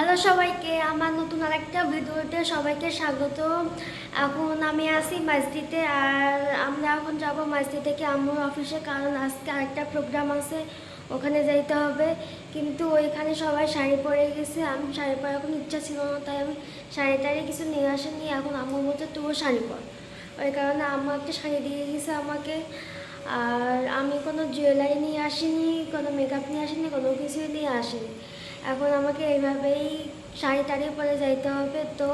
Hello সবাইকে। আমার নতুন আরেকটা ভিডিওতে সবাইকে স্বাগত এখন আমি আছি মাইস্তিতে আর আমরা এখন যাব মাইস্তি থেকে আম্মুর অফিসে কারণ আজকে আরেকটা প্রোগ্রাম আছে, ওখানে যাইতে হবে। কিন্তু ওইখানে সবাই শাড়ি পরে গেছে। আমি শাড়ি পরার কোনো ইচ্ছা ছিল না, তাই আমি শাড়ি টাড়ি কিছু নিয়ে আসেনি। এখন আমার মধ্যে তুইও শাড়ি পর। ওই কারণে আম্মু একটা শাড়ি দিয়ে গেছে আমাকে। আর আমি কোনো জুয়েলারি নিয়ে আসিনি, কোনো মেকআপ নিয়ে আসিনি, কোনো কিছুই নিয়ে আসিনি। এখন আমাকে এইভাবেই শাড়ি টাড়ি পরে যাইতে হবে। তো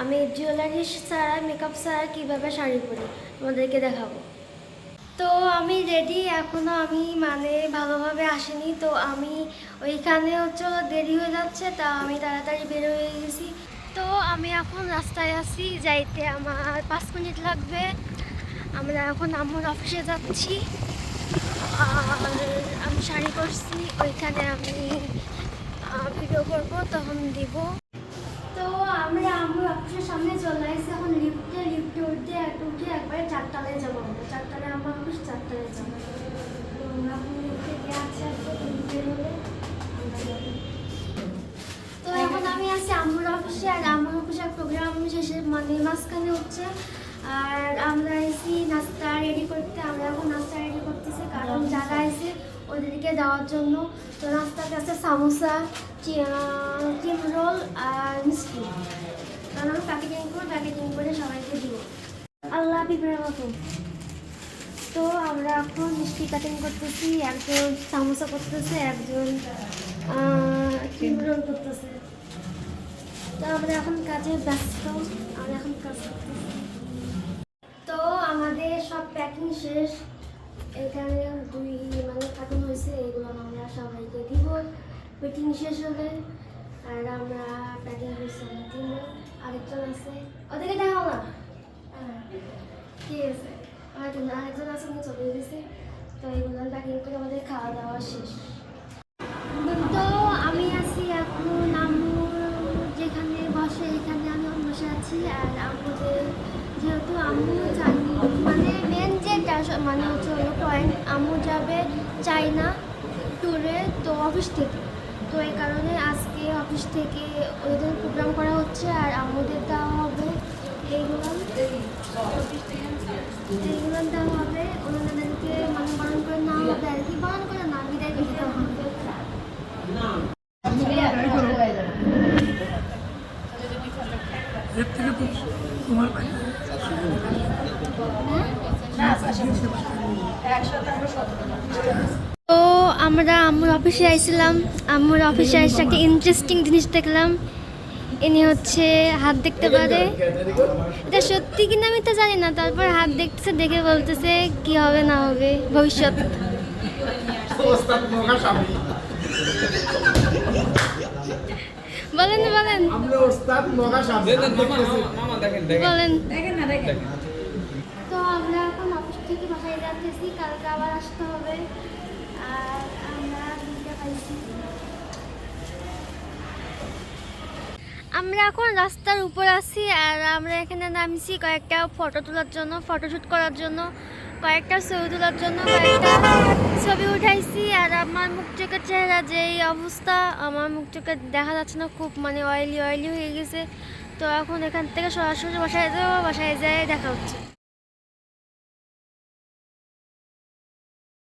আমি জুয়েলারি ছাড়া মেকআপ ছাড়া কীভাবে শাড়ি পরি? তোমাদেরকে দেখাবো। তো আমি রেডি এখনও আমি মানে ভালোভাবে আসিনি। তো আমি ওইখানে হচ্ছে দেরি হয়ে যাচ্ছে, তা আমি তাড়াতাড়ি বের হয়ে গেছি। তো আমি এখন রাস্তায় আছি, যাইতে আমার পাঁচ মিনিট লাগবে। আমরা এখন আমার অফিসে যাচ্ছি। আর আমি শাড়ি করছি ওইখানে আমি ভিডিও করব, তখন দিব। তো আমরা আমার অফিসের সামনে চলে আসছি, এখন লিফটে লিফটে উঠতে একটু উঠে একবারে চারতলায় যাব আমরা। চারতলায় আমার অফিস চারতলায় যাব। তো এখন আমি আছি আমার অফিসে আর আমার অফিসের প্রোগ্রাম শেষে মানে মাঝখানে হচ্ছে। আর আমরা এসি নাস্তা রেডি করতে, আমরা এখন নাস্তা রেডি করতেছি, কারণ যারা এসে ওদেরকে দেওয়ার জন্য তো নাস্তার কাছে সামোসা চিম রোল আর মিষ্টি। কারণ আমি প্যাকেটিং করে প্যাকেটিং করে সবাইকে দিব। আল্লাহ পিঁপড়ের মতো তো আমরা এখন মিষ্টি কাটিং করতেছি একজন সামোসা করতেছে একজন ক্রিম রোল করতেছে। তো আমরা এখন কাজে ব্যস্ত আমরা এখন কাজ তো আমাদের সব প্যাকিং শেষ। এখানে দুই মানে প্যাকিং হয়েছে এগুলো আমরা সবাইকে দিব। মিটিং শেষ হলে আর আমরা প্যাকিং হয়েছে আমরা আরেকজন আছে। ওদেরকে দেখাও না। হ্যাঁ, ঠিক আছে আরেকজন আরেকজন আছে উনি চলে তো এগুলো প্যাকিং করে আমাদের খাওয়া দাওয়া শেষ। তো আমি আছি এখন আম্মু যেখানে বসে এখানে আমি বসে আছি। আর আমাদের যেহেতু আম্মু জানি মানে মেন যেটা মানে হচ্ছে পয়েন্ট আম্মু যাবে চাইনা। ট্যুরে তো অফিস থেকে। তো এই কারণে আজকে অফিস থেকে ওদের প্রোগ্রাম করা হচ্ছে আর আমাদের দেওয়া হবে এইগুলো এইগুলো দেওয়া হবে ওনাদেরকে মানে বরণ করে নেওয়া হবে আর কি বরণ করে না বিদায় দিয়ে দেওয়া হবে এর থেকে তো তোমার তো আমরা আম্মুর অফিসে আইছিলাম আম্মুর অফিসে এসে একটা ইন্টারেস্টিং জিনিস দেখলাম ইনি হচ্ছে হাত দেখতে পারে এটা সত্যি কিনা আমি তো জানি না তারপর হাত দেখতেছে দেখে বলতেছে কি হবে না হবে ভবিষ্যৎ ওস্তাদ মগা স্বামী বলেন বলেন বলেন। তো আমরা এখন অফিস থেকে বাসায় যাচ্তেছি কালকে আবার আসতে হবে। আর আমরা পাইছি। আমরা এখন রাস্তার উপর আছি আর আমরা এখানে নামছি কয়েকটা ফটো তোলার জন্য ফটোশ্যুট করার জন্য কয়েকটা ছবি তোলার জন্য কয়েকটা ছবি উঠাইছি। আর আমার মুখ চোখের চেহারা যে এই অবস্থা আমার মুখ চোখে দেখা যাচ্ছে না খুব মানে অয়েলি অয়েলি হয়ে গেছে। তো এখন এখান থেকে সরাসরি বাসায় যাব বাসায় যায় দেখা হচ্ছে।